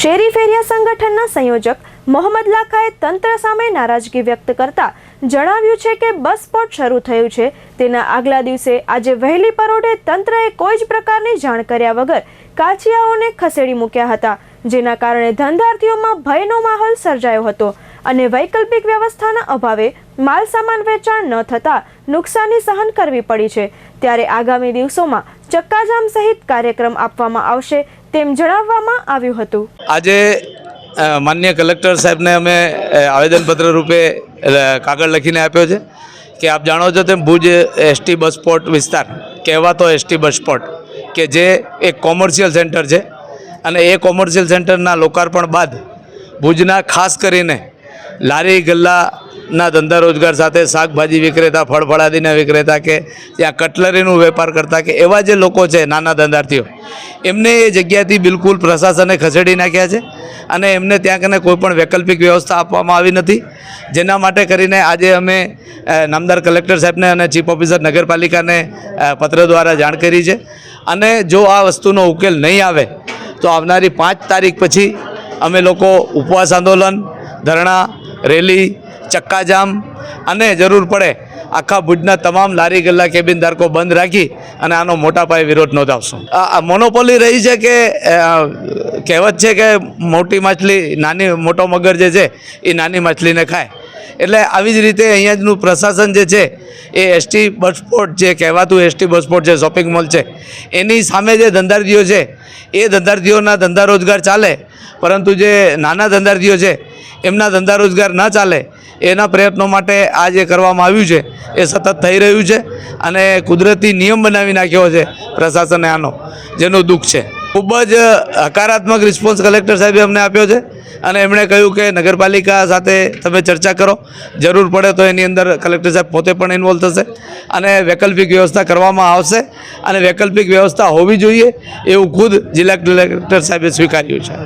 શેરી ફેરિયા સંગઠનના સંયોજક મોહમ્મદ લાખાએ તંત્ર સામે નારાજગી વ્યક્ત કરતા જણાવ્યું છે કે બસ સ્પોટ શરૂ થયું છે. તેના આગલા દિવસે આજે વહેલી પરોઢે તંત્રએ કોઈ જ પ્રકારની જાણ કર્યા વગર કાછિયાઓને ખસેડી મૂક્યા હતા, જેના કારણે ધંધાર્થીઓમાં ભયનો માહોલ સર્જાયો હતો અને વૈકલ્પિક વ્યવસ્થાના અભાવે માલ સામાન વેચાણ ન થતાં નુકસાની સહન કરવી પડી છે. ત્યારે આગામી દિવસોમાં ચક્કાજામ સહિત કાર્યક્રમ આપવામાં આવશે તેમ જણાવવામાં આવ્યું હતું. આજે માન્ય કલેક્ટર સાહેબને અમે આવેદનપત્ર રૂપે કાગળ લખીને આપ્યો છે કે આપ જાણો છો તેમ ભુજ એસટી બસ સ્પોટ વિસ્તાર કહેવાતો એસટી બસ સ્પોટ કે જે એક કોમર્શિયલ સેન્ટર છે અને એ કોમર્શિયલ સેન્ટરના લોકાર્પણ બાદ ભુજના ખાસ કરીને લારી ગલ્લાના ધંધા રોજગાર સાથે શાકભાજી વિક્રેતા ફળફળાદીના વિક્રેતા કે ત્યાં કટલરીનું વેપાર કરતા કે એવા જે લોકો છે નાના ધંધાર્થીઓ, એમને એ જગ્યાથી બિલકુલ પ્રશાસને ખસેડી નાખ્યા છે અને એમને ત્યાં કને કોઈ પણ વૈકલ્પિક વ્યવસ્થા આપવામાં આવી નથી. જેના માટે કરીને આજે અમે નામદાર કલેક્ટર સાહેબને અને ચીફ ઓફિસર નગરપાલિકાને પત્ર દ્વારા જાણ કરી છે. અને જો આ વસ્તુનો ઉકેલ નહીં આવે, તો આવનારી પાંચ તારીખ પછી અમે લોકો ઉપવાસ આંદોલન, ધરણા, રેલી ચક્કાજામ અને જરૂર પડે આખા ભુજના તમામ લારી ગલ્લા કેબિન ધારકો બંધ રાખી અને આનો મોટા પાયે વિરોધ નોંધાવશું. આ મોનોપોલી રહી છે કે કહેવત છે કે મોટી માછલી નાની, મોટો મગર જે છે, એ નાની માછલીને ખાય. એટલે આવી જ રીતે અહીંયાનું પ્રશાસન જે છે, એ એસટી બસ સ્પોટ જે કહેવાતું એસટી બસ સ્પોટ છે શોપિંગ મોલ છે, એની સામે જે ધંધાર્થીઓ છે, એ ધંધાર્થીઓના ધંધા રોજગાર ચાલે, પરંતુ જે નાના ધંધાર્થીઓ છે, એમના ધંધા રોજગાર ન ચાલે, એના પ્રયત્નો માટે આ જે કરવામાં આવ્યું છે, એ સતત થઈ રહ્યું છે અને કુદરતી નિયમ બનાવી નાખ્યો છે પ્રશાસને આનો, જેનું દુઃખ છે. ખૂબ જ હકારાત્મક રિસ્પોન્સ કલેક્ટર સાહેબે અમને આપ્યો છે. અને એમણે કહ્યું કે નગરપાલિકા સાથે તમે ચર્ચા કરો. જરૂર પડે તો એની અંદર કલેક્ટર સાહેબ પોતે પણ ઇન્વોલ્વ થશે. અને વૈકલ્પિક વ્યવસ્થા કરવામાં આવશે. અને વૈકલ્પિક વ્યવસ્થા હોવી જોઈએ એવું ખુદ જિલ્લા કલેક્ટર સાહેબે સ્વીકાર્યું છે.